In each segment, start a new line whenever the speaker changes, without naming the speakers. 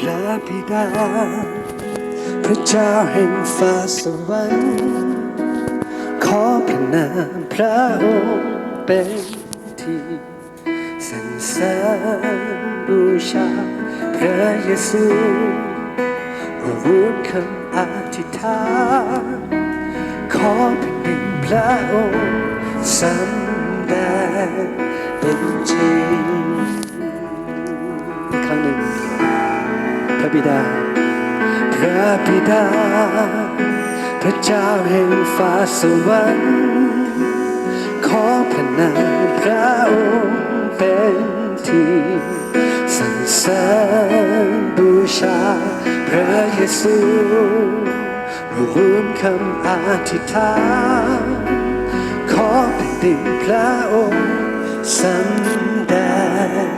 พระบิดา พระเจ้าแห่งฟ้าสวรรค์ ขอพระนามพระองค์เป็นที่สรรเสริญบูชาพระเยซูรู้คำอธิษฐานขอแผ่นดินพระองค์สำแดงเป็นจริง พระบิดา พระบิดา พระเจ้าแห่งฟ้าสวรรค์ขอพระนามพระองค์เป็นที่สรรเสริญบูชาพระเยซูรวมคำอธิษฐานขอแผ่นดินพระองค์สำแดง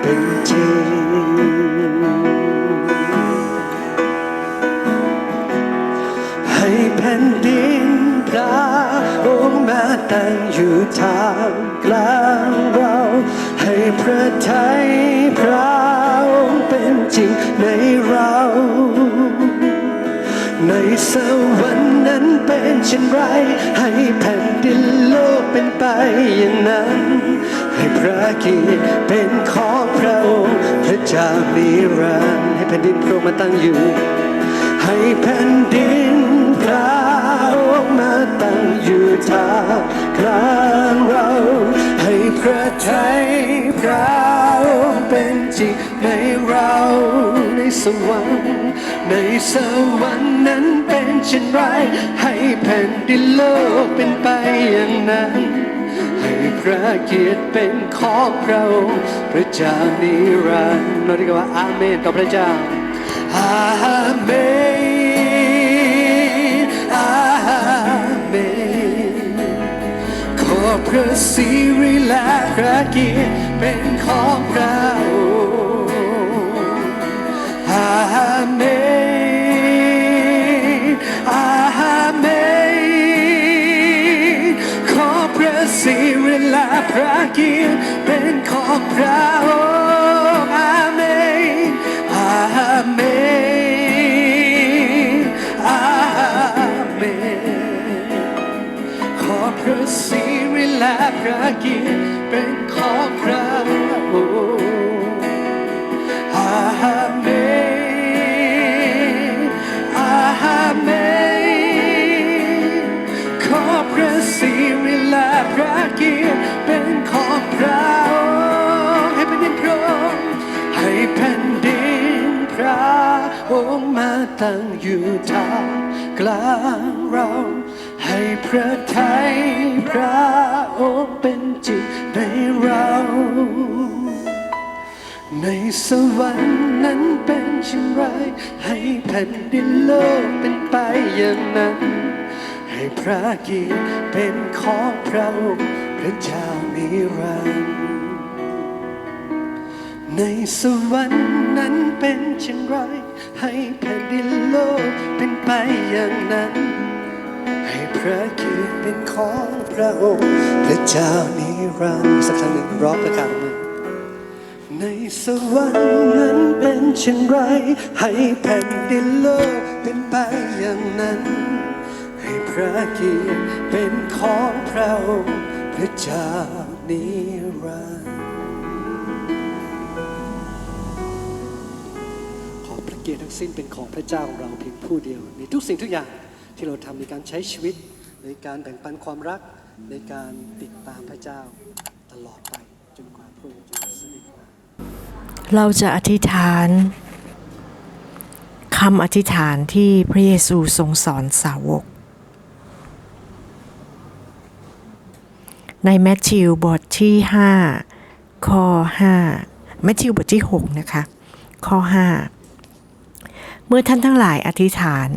เป็นจริง ผ่นดินพระองค์มาตั้งอยู่ทามกลางเรา ให้พระทัยพระองค์เป็นจริงในเรา ในสวรรค์นั้นเป็นเช่นไร ให้แผ่นดินโลกเป็นไปอย่างนั้น ให้พระเกียรติเป็นของพระองค์พระเจ้านิรันดร์ให้แผ่นดินพระองค์มาตั้งอยู่ ให้แผ่นดิน พระองค์มาตั้งอยู่ท่ากลางเรา ให้พระทัยพระองค์เป็นจริงในเราในสวรรค์ในสวรรค์นั้นเป็นเช่นไร ให้แผ่นดินโลกเป็นไปอย่างนั้น ให้พระเกียรติเป็นของพระองค์พระเจ้านิรันดร์เราเรียกว่าอาเมนต่อพระเจ้าอาเมน พระสิริและพระเกียรติเป็นของพระองค์อาเมนอาเมนขอพระสิริและพระเกียรติเป็นของพระองค์อาเมนอาเมน และพระเกียรติเป็นของพระองค์อาเมนอาเมนขอพระสิริและพระเกียรติเป็นของพระองค์ให้แผ่นพระองค์ให้แผ่นดินพระองค์มาตั้งอยู่ท่ากลางเรา พระทัยพระองค์เป็นจริงในเรา ในสวรรค์นั้นเป็นเช่นไร ให้แผ่นดินโลกเป็นไปอย่างนั้น ให้พระเกียรติเป็นของพระองค์พระเจ้านิรันดร์ในสวรรค์นั้นเป็นเช่นไร ให้แผ่นดินโลกเป็นไปอย่างนั้น พระเกียรติเป็นของพระองค์พระเจ้านิรันดร์สักครั้งหนึ่งร้องประกาศมาในสวรรค์นั้นเป็นเช่นไร ให้แผ่นดินโลกเป็นไปอย่างนั้น ให้พระเกียรติเป็นของพระองค์พระเจ้านิรันดร์ขอพระเกียรติทั้งสิ้นเป็นของพระเจ้าของเราเพียงผู้เดียวในทุกสิ่งทุกอย่าง ที่เราทำในการใช้ชีวิต ในการแบ่งปันความรักในการติดตามพระเจ้าตลอดไปจนกว่าพระองค์จะเสด็จมา
เราจะอธิษฐานคำอธิษฐานที่พระเยซูทรงสอนสาวก ในแมทธิวบทที่ 5 ข้อ 5 แมทธิวบทที่ 6 นะคะ ข้อ 5 เมื่อท่านทั้งหลายอธิษฐาน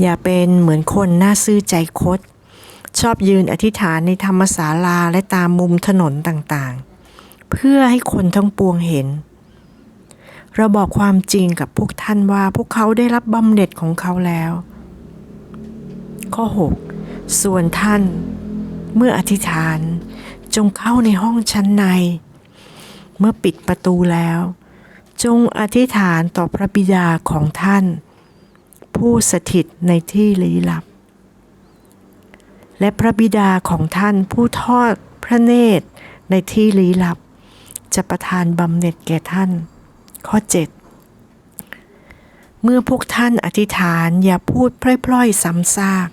อย่าเป็นเหมือนคนหน้าซื่อใจคด ชอบยืนอธิษฐานในธรรมศาลาและตามมุมถนนต่างๆ เพื่อให้คนทั้งปวงเห็น เราบอกความจริงกับพวกท่านว่าพวกเขาได้รับบำเหน็จของเขาแล้ว ข้อ 6 ส่วนท่านเมื่ออธิษฐานจงเข้าในห้องชั้นใน เมื่อปิดประตูแล้ว จงอธิษฐานต่อพระบิดาของท่าน ผู้สถิตในที่ลี้ลับ และพระบิดาของท่านผู้ทอดพระเนตรในที่ลี้ลับ จะประทานบำเหน็จแก่ท่าน ข้อ 7 เมื่อพวกท่านอธิษฐานอย่าพูดพล่อยๆซ้ำซาก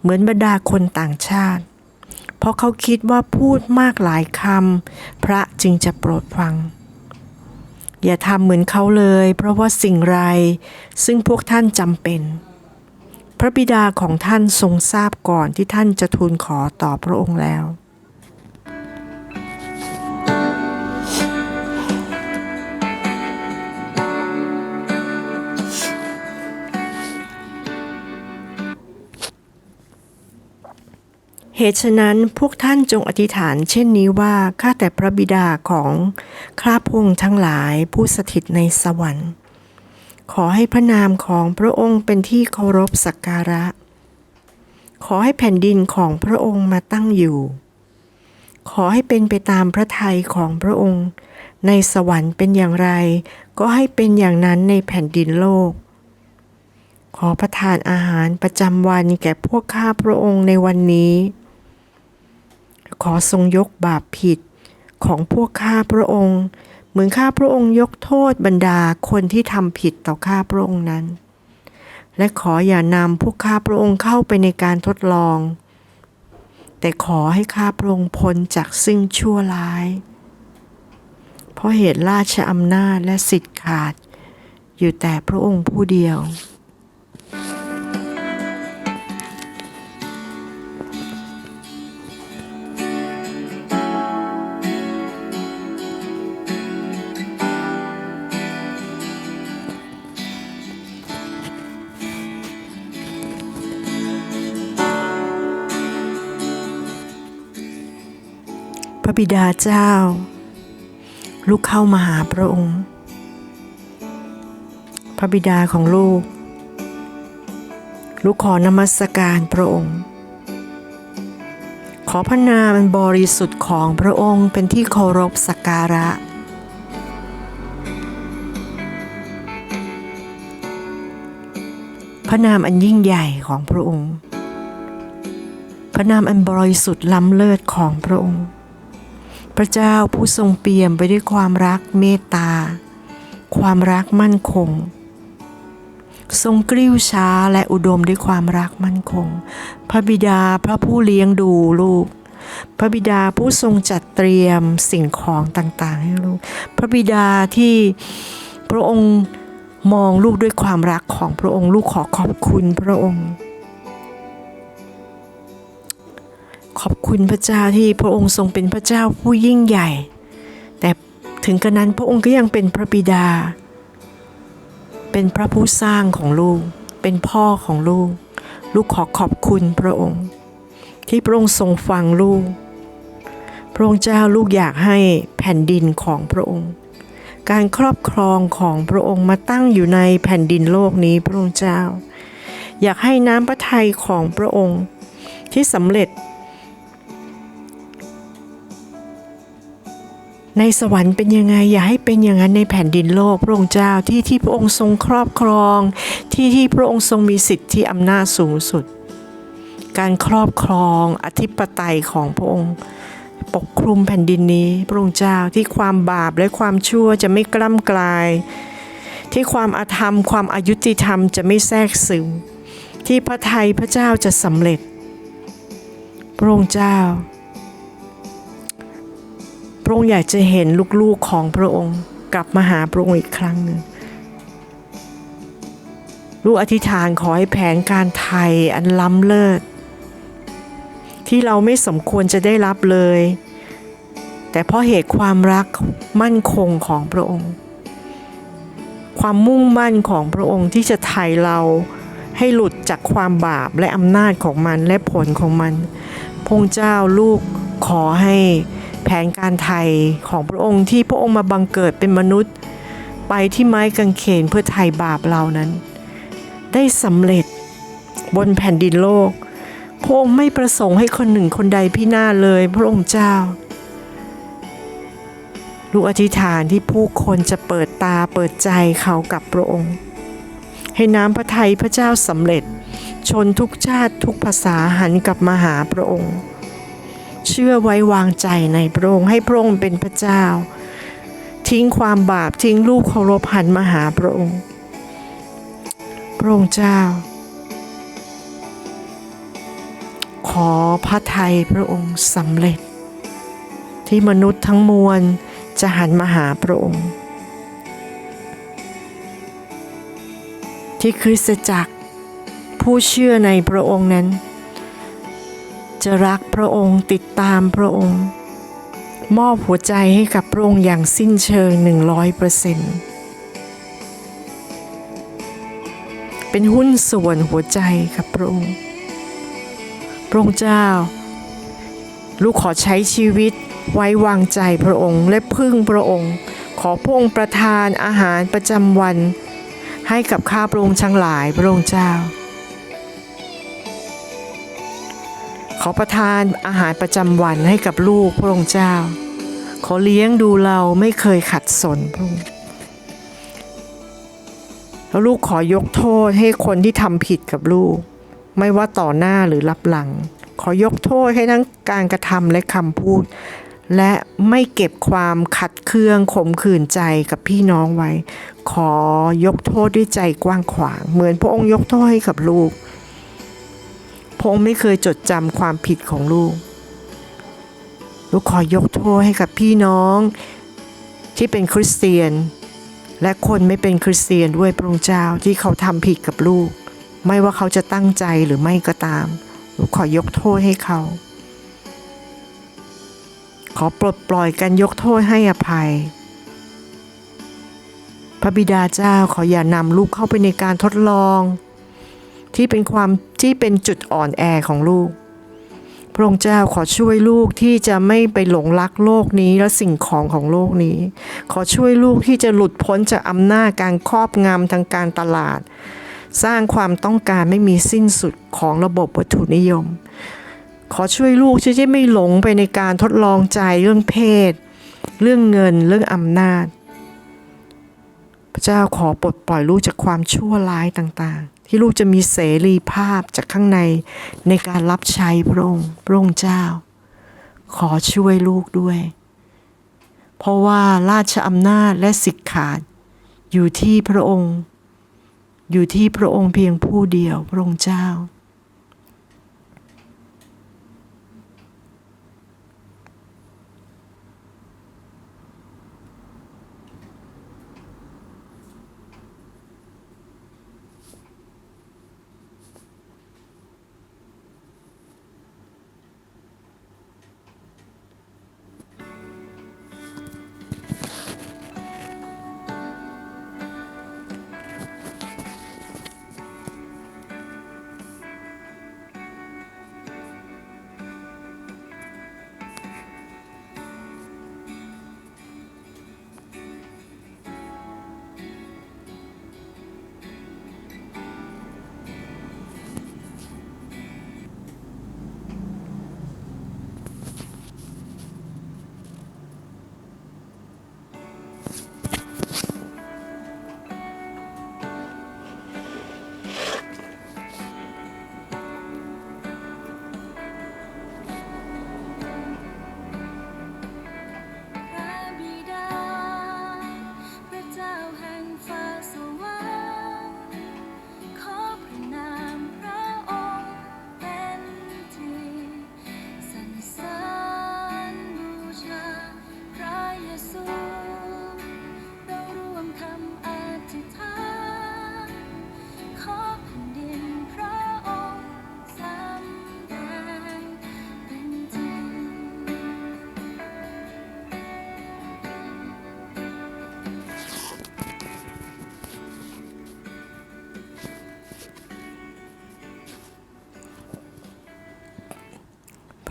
เหมือนบรรดาคนต่างชาติ เพราะเขาคิดว่าพูดมากหลายคำพระจึงจะโปรดฟัง อย่าทำเหมือนเขาเลย เพราะว่าสิ่งไร ซึ่งพวกท่านจำเป็น พระบิดาของท่านทรงทราบก่อนที่ท่านจะทูลขอต่อพระองค์แล้ว เหตุฉะนั้นพวกท่านจงอธิษฐานเช่นนี้ว่าข้าแต่พระบิดาของข้าพงทั้งหลายผู้สถิตในสวรรค์ ขอให้พระนามของพระองค์เป็นที่เคารพสักการะ ขอให้แผ่นดินของพระองค์มาตั้งอยู่ ขอให้เป็นไปตามพระทัยของพระองค์ ในสวรรค์เป็นอย่างไร ก็ให้เป็นอย่างนั้นในแผ่นดินโลกขอประทานอาหารประจำวันแก่พวกข้าพระองค์ในวันนี้ อทรงยกบาปผิดของพวกข้าพระองค์ เหมือนข้าพระองค์ยกโทษบรรดาคนที่ทำผิดต่อข้าพระองค์นั้น และขออย่านำพวกข้าพระองค์เข้าไปในการทดลอง แต่ขอให้ข้าพระองค์พ้นจากซึ่งชั่วร้าย เพราะเหตุราชอำนาจและสิทธิ์ขาด อยู่แต่พระองค์ผู้เดียว ระบิดาเจ้า ลูกเข้ามาหาพระองค์ พระบิดาของลูก ลูกขอนมัสการพระองค์ ขอพระนามอันบริสุทธิ์ของพระองค์เป็นที่เคารพสักการะ พระนามอันยิ่งใหญ่ของพระองค์ พระนามอันบริสุทธิ์ล้ำเลิศของพระองค์ พระเจ้าผู้ทรงเปี่ยมไปด้วยความรักเมตตา ความรักมั่นคง ทรงกริ้วช้าและอุดมด้วยความรักมั่นคง พระบิดาพระผู้เลี้ยงดูลูก พระบิดาผู้ทรงจัดเตรียมสิ่งของต่างๆ ให้ลูก พระบิดาที่พระองค์มองลูกด้วยความรักของพระองค์ลูกขอขอบคุณพระองค์ ขอบคุณพระเจ้าที่พระองค์ทรงเป็นพระเจ้าผู้ยิ่งใหญ่ แต่ถึงกระนั้นพระองค์ก็ยังเป็นพระบิดา เป็นพระผู้สร้างของลูก เป็นพ่อของลูก ลูกขอขอบคุณพระองค์ ที่พระองค์ทรงฟังลูก พระองค์เจ้าลูกอยากให้แผ่นดินของพระองค์ การครอบครองของพระองค์มาตั้งอยู่ในแผ่นดินโลกนี้พระองค์เจ้า อยากให้น้ำพระทัยของพระองค์ที่สำเร็จ ในสวรรค์เป็นยังไงอย่าให้เป็นอย่างนั้นในแผ่นดินโลกพระองค์เจ้าที่ที่พระองค์ทรงครอบครอง ที่ที่พระองค์ทรงมีสิทธิอำนาจสูงสุด การครอบครองอธิปไตยของพระองค์ ปกคลุมแผ่นดินนี้พระองค์เจ้าที่ความบาปและความชั่วจะไม่กล้ำกลาย ที่ความอาธรรม ความอายุติธรรมจะไม่แทรกซึมที่พระทัยพระเจ้าจะสำเร็จพระองค์เจ้า พระองค์อยากจะเห็นลูกๆของพระองค์กลับมาหาพระองค์อีกครั้งหนึ่งลูกอธิษฐานขอให้แผนการไทยอันล้ำเลิศ ที่เราไม่สมควรจะได้รับเลย แต่เพราะเหตุความรักมั่นคงของพระองค์ ความมุ่งมั่นของพระองค์ที่จะไถ่เราให้หลุดจากความบาปและอำนาจของมันและผลของมันพระองเจ้าลูกขอให้ แผนการไทยของพระองค์ที่พระองค์มาบังเกิดเป็นมนุษย์ ไปที่ไม้กางเขนเพื่อไถ่บาปเรานั้น ได้สำเร็จบนแผ่นดินโลก พระองค์ไม่ประสงค์ให้คนหนึ่งคนใดพินาศเลย พระองค์เจ้าลลูกอธิษฐานที่ผู้คนจะเปิดตาเปิดใจเขากับพระองค์ ให้น้ำพระทัยพระเจ้าสำเร็จ ชนทุกชาติทุกภาษาหันกลับมาหาพระองค์ เชื่อไว้วางใจในพระองค์ให้พระองค์เป็นพระเจ้า ทิ้งความบาปทิ้งลูกเคารพหันมาหาพระองค์ พระองค์เจ้า ขอพระทัยพระองค์สำเร็จ ที่มนุษย์ทั้งมวลจะหันมาหาพระองค์ ที่คริสตจักรผู้เชื่อในพระองค์นั้น จะรักพระองค์ติดตามพระองค์ มอบหัวใจให้กับพระองค์อย่างสิ้นเชิงหนึ่งร้อยเปอร์เซ็นต์เป็นหุ้นส่วนหัวใจกับพระองค์ พระองค์เจ้า ลูกขอใช้ชีวิตไว้วางใจพระองค์และพึ่งพระองค์ ขอพระองค์ประทานอาหารประจำวัน ให้กับข้าพระองค์ทั้งหลายพระองค์เจ้า อประทานอาหารประจำวันให้กับลูกพระองค์เจ้า ขอเลี้ยงดูเราไม่เคยขัดสนพระองค์แล้วลูกขอยกโทษให้คนที่ทำผิดกับลูก ไม่ว่าต่อหน้าหรือรับหลัง ขอยกโทษให้ทั้งการกระทำและคำพูด และไม่เก็บความขัดเคืองขมขื่นใจกับพี่น้องไว้ ขอยกโทษด้วยใจกว้างขวาง เหมือนพระองค์ยกโทษให้กับลูก ระองค์ไม่เคยจดจำความผิดของลูก ลูกขอยกโทษให้กับพี่น้องที่เป็นคริสเตียน และคนไม่เป็นคริสเตียนด้วยพระองค์เจ้าที่เขาทำผิดกับลูก ไม่ว่าเขาจะตั้งใจหรือไม่ก็ตาม ลูกขอยกโทษให้เขา ขอปลดปล่อยการยกโทษให้อภัย พระบิดาเจ้าขออย่านำลูกเข้าไปในการทดลอง ที่เป็นความ ที่เป็นจุดอ่อนแอของลูก พระองค์เจ้าขอช่วยลูกที่จะไม่ไปหลงรักโลกนี้และสิ่งของของโลกนี้ ขอช่วยลูกที่จะหลุดพ้นจากอำนาจการครอบงำทางการตลาด สร้างความต้องการไม่มีสิ้นสุดของระบบวัตถุนิยม ขอช่วยลูกที่จะไม่หลงไปในการทดลองใจเรื่องเพศ เรื่องเงินเรื่องอำนาจ พระเจ้าขอปลดปล่อยลูกจากความชั่วร้ายต่างๆ ที่ลูกจะมีเสรีภาพจากข้างในในการรับใช้พระองค์พระองค์เจ้า ขอช่วยลูกด้วย เพราะว่าราชอำนาจและสิทธิ์ขาดอยู่ที่พระองค์ อยู่ที่พระองค์เพียงผู้เดียวพระองค์เจ้า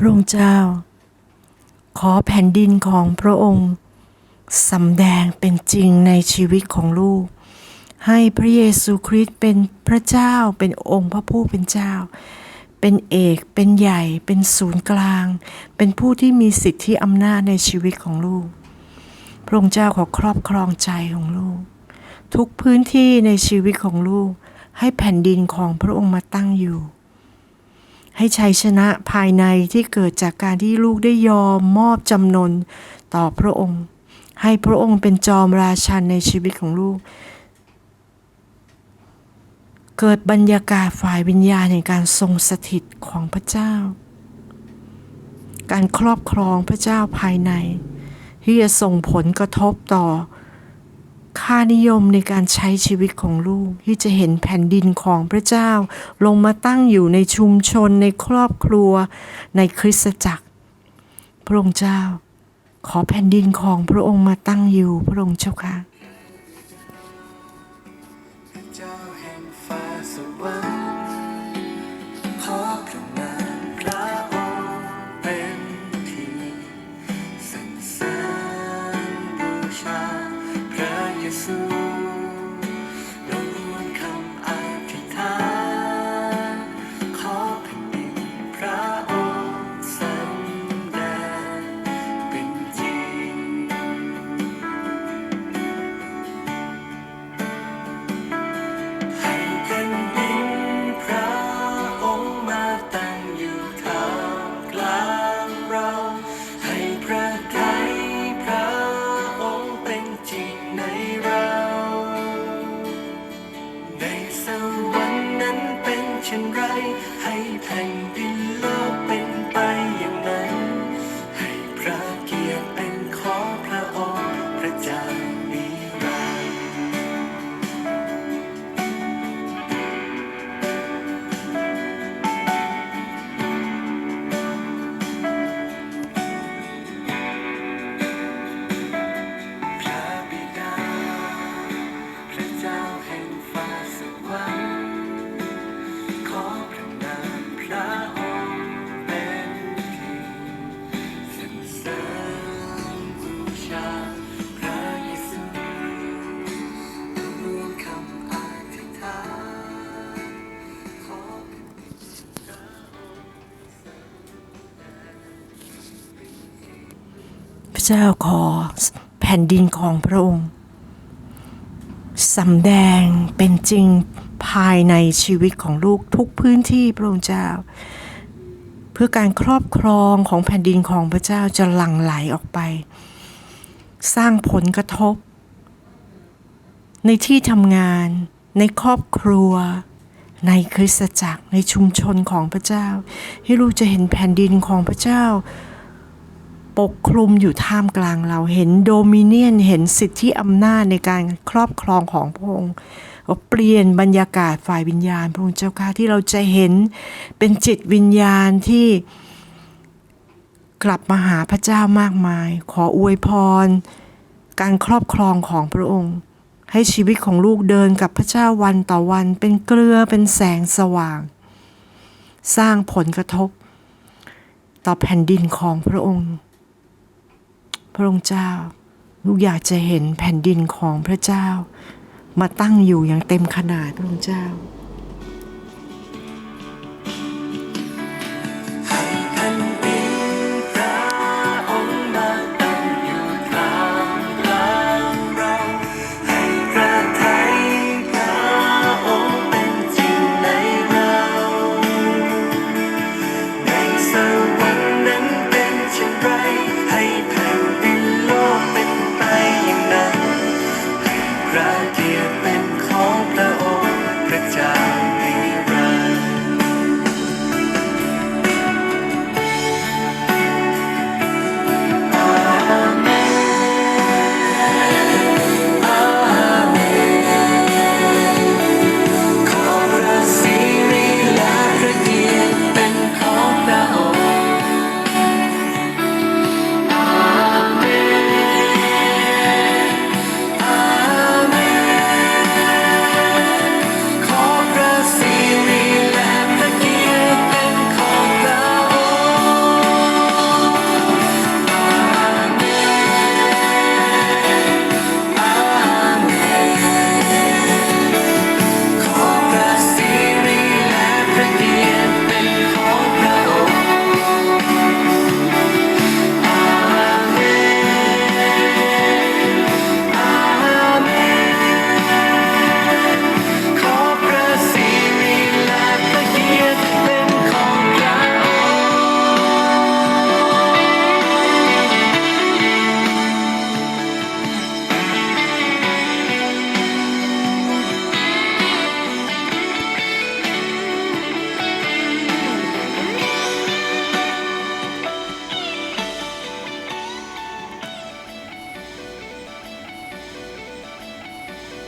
ระองค์เจ้า
ขอแผ่นดินของพระองค์สำแดงเป็นจริงในชีวิตของลูก ให้พระเยซูคริสต์เป็นพระเจ้าเป็นองค์พระผู้เป็นเจ้า เป็นเอกเป็นใหญ่เป็นศูนย์กลาง เป็นผู้ที่มีสิทธิอำนาจในชีวิตของลูก พระองค์เจ้าขอครอบครองใจของลูก ทุกพื้นที่ในชีวิตของลูก ให้แผ่นดินของพระองค์มาตั้งอยู่ ให้ชัยชนะภายในที่เกิดจากการที่ลูกได้ยอมมอบจำนนต่อพระองค์ ให้พระองค์เป็นจอมราชันในชีวิตของลูก เกิดบรรยากาศฝ่ายวิญญาณในการทรงสถิตของพระเจ้า การครอบครองพระเจ้าภายใน ที่จะส่งผลกระทบต่อ ค่านิยมในการใช้ชีวิตของลูกที่จะเห็นแผ่นดินของพระเจ้า ลงมาตั้งอยู่ในชุมชนในครอบครัวในคริสตจักร พระองค์เจ้า ขอแผ่นดินของพระองค์มาตั้งอยู่พระองค์เจ้าค่ะ เจ้าขอแผ่นดินของพระองค์สำแดงเป็นจริงภายในชีวิตของลูกทุกพื้นที่พระองค์เจ้า เพื่อการครอบครองของแผ่นดินของพระเจ้าจะหลั่งไหลออกไป สร้างผลกระทบ ในที่ทำงาน ในครอบครัว ในคริสตจักรในชุมชนของพระเจ้า ให้ลูกจะเห็นแผ่นดินของพระเจ้า ปกคลุมอยู่ท่ามกลางเราเห็นโดมิเนียนเห็นสิทธิอำนาจในการครอบครองของพระองค์เปลี่ยนบรรยากาศฝ่ายวิญญาณ พระองค์เจ้าค่ะที่เราจะเห็นเป็นจิตวิญญาณที่กลับมาหาพระเจ้ามากมาย ขออวยพร การครอบครองของพระองค์ ให้ชีวิตของลูกเดินกับพระเจ้าวันต่อวันเป็นเกลือเป็นแสงสว่าง สร้างผลกระทบ ต่อแผ่นดินของพระองค์ พระองค์เจ้า ลูกอยากจะเห็นแผ่นดินของพระเจ้า มาตั้งอยู่อย่างเต็มขนาดพระองค์เจ้า